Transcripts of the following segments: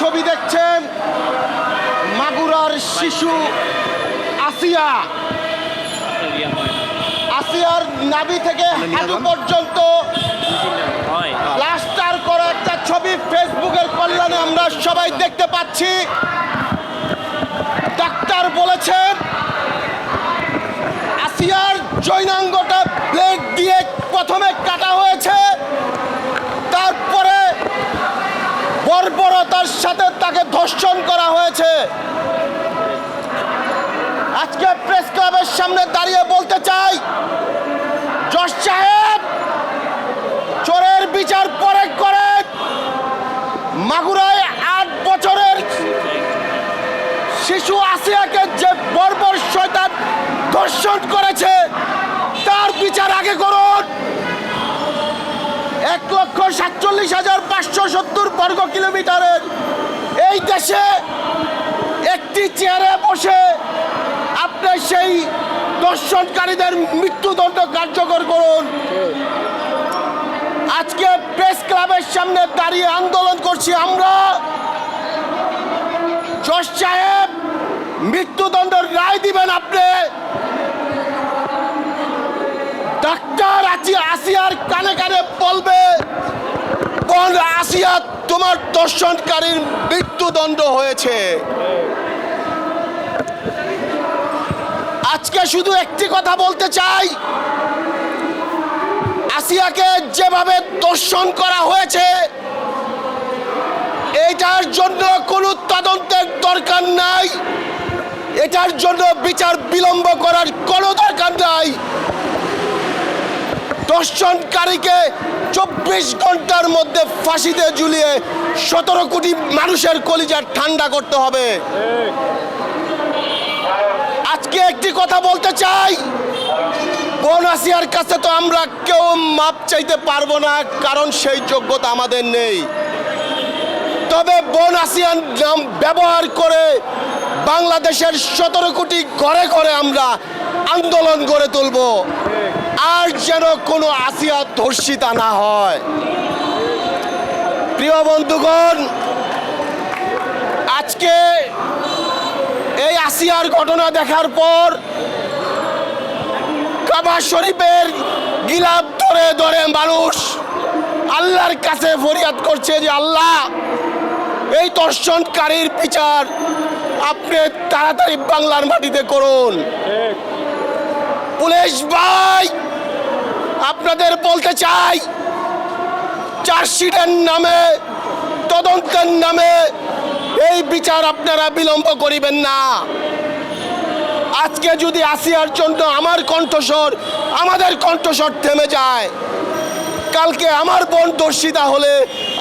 ছবি দেখছেন মাগুরার শিশু আসিয়া। আসিয়ার নাভি থেকে হাঁটু পর্যন্ত প্লাস্টার করা একটা ছবি ফেসবুকের কল্যাণে আমরা সবাই দেখতে পাচ্ছি। ডাক্তার বলেছেন আসিয়ার জৈনাঙ্গটা বর্বরতার সাথে তাকে ধর্ষণ করা হয়েছে। আজকে প্রেস ক্লাবের সামনে দাঁড়িয়ে বলতে চাই জশ সাহেব, চোরের বিচার পরে করেন। মাগুরায় আট বছরের শিশু আসিয়াকে যে বর্বর শয়তান ধর্ষণ করেছে সাতচল্লিশ হাজার পাঁচশো সত্তর বর্গ কিলোমিটারের এই দেশে একটি চেয়ারে বসে আপনি সেই দর্শনকারীদের মৃত্যুদণ্ড কার্যকর করুন। আজকে প্রেস ক্লাবের সামনে দাঁড়িয়ে আন্দোলন করছি আমরা। জজ সাহেব, মৃত্যুদণ্ডের রায় দিবেন আপনি। ডাক্তার আছি আসিয়ার কানে কানে বলবে, কোন আসিয়া তোমার দর্শনকারীর মৃত্যুদণ্ড হয়েছে? আজকে শুধু একটি কথা বলতে চাই। আসিয়াকে যেভাবে দর্শন করা হয়েছে, এটার জন্য কোনো তদন্তের দরকার নাই। এটার জন্য বিচার বিলম্ব করার কোনো দরকার নাই। দর্শনকারীকে চব্বিশ ঘণ্টার মধ্যে ফাঁসিতে ঝুলিয়ে সতেরো কোটি মানুষের কলিজার ঠান্ডা করতে হবে। আজকে একটি কথা বলতে চাই। বোন আসিয়ার কাছে তো আমরা কেউ মাপ চাইতে পারব না, কারণ সেই যোগ্যতা আমাদের নেই। তবে বোন আসিয়ার নাম ব্যবহার করে বাংলাদেশের সতেরো কোটি ঘরে ঘরে আমরা আন্দোলন গড়ে তুলব। আর যেন কোনো আসিয়া ধর্ষিতা না হয়। প্রিয় বন্ধুগণ আজকে এই আসিয়ার ঘটনা দেখার পর কাবা শরীফের গিলাপ ধরে ধরে মানুষ আল্লাহর কাছে ফরিয়াদ করছে যে আল্লাহ এই দর্শনকারীর বিচার আপনি তাড়াতাড়ি বাংলার মাটিতে করুন। পুলিশ ভাই আপনাদের বলতে চাই, চার্জশিটের নামে, তদন্তের নামে এই বিচার আপনারা বিলম্ব করিবেন না। আজকে যদি আসিয়ার জন্য আমার কণ্ঠস্বর, আমাদের কণ্ঠস্বর থেমে যায়। কালকে আমার বোন দর্শিতা হলে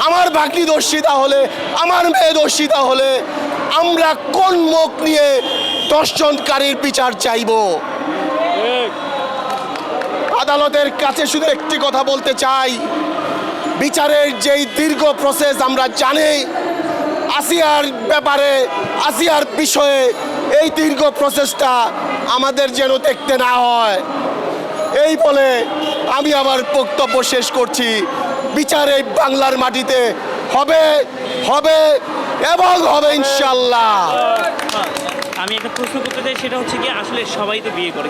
আমার ভাগ্নি দর্শিতা হলে আমার মেয়ে দর্শিতা হলে আমরা কোন মুখ নিয়ে দর্শনকারীর বিচার চাইব? আদালতের কাছে শুধু একটি কথা বলতে চাই। বিচারের যেই দীর্ঘ প্রসেস আমরা জানি, আসিয়ার ব্যাপারে, আসিয়ার বিষয়ে এই দীর্ঘ প্রসেসটা আমাদের যেন দেখতে না হয়। এই বলে আমি আমার বক্তব্য শেষ করছি। বিচার এই বাংলার মাটিতে হবে হবে এবং হবে ইনশাল্লাহ আমি একটা প্রশ্ন করতে চাই, সেটা হচ্ছে কি, আসলে সবাই তো বিয়ে করে